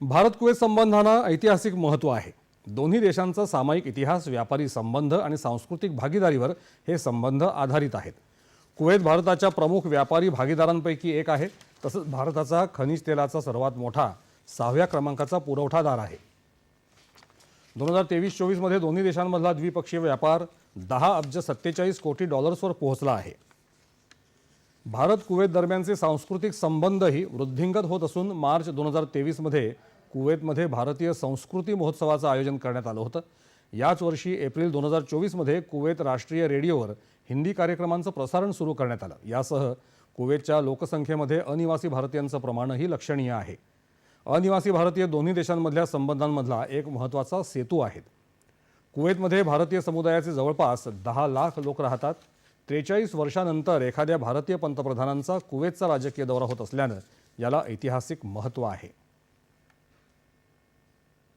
Bharat Kuwait संबंधांना ऐतिहासिक महत्त्व आहे. दोन्ही देशांचा सामायिक इतिहास व्यापारी संबंध आणि सांस्कृतिक भागीदारीवर हे संबंध आधारित आहेत. कुवेत भारताच्या प्रमुख व्यापारी भागीदारांपैकी एक आहे. तसंच भारताचा खनिज तेलाचा सर्वात मोठा सहाव्या क्रमांकाचा पुरवठादार आहे. दोन हजार तेवीस चोवीसमध्ये दोन्ही देशांमधला द्विपक्षीय व्यापार दहा अब्ज सत्तेचाळीस कोटी डॉलर्सवर पोहोचला आहे. भारत कुवेत दरम्यानचे सांस्कृतिक संबंधही वृद्धिंगत होत असून मार्च दोन हजार तेवीसमध्ये कुवेतमध्ये भारतीय संस्कृती महोत्सवाचं आयोजन करण्यात आलं होतं. याच वर्षी एप्रिल दोन हजार चोवीसमध्ये कुवेत राष्ट्रीय रेडिओवर हिंदी कार्यक्रमांचं प्रसारण सुरू करण्यात आलं. यासह कुवेतच्या लोकसंख्येमध्ये अनिवासी भारतीयांचं प्रमाणही लक्षणीय आहे. अनिवासी भारतीय दोन्ही देशांमधल्या संबंधांमधला एक महत्त्वाचा सेतू आहेत कुवेतमध्ये भारतीय समुदायाचे जवळपास दहा लाख लोक राहतात. त्रेचाळीस वर्षानंतर एखाद्या भारतीय पंतप्रधानांचा कुवेतचा राजकीय दौरा होत असल्यानं याला ऐतिहासिक महत्त्व आहे.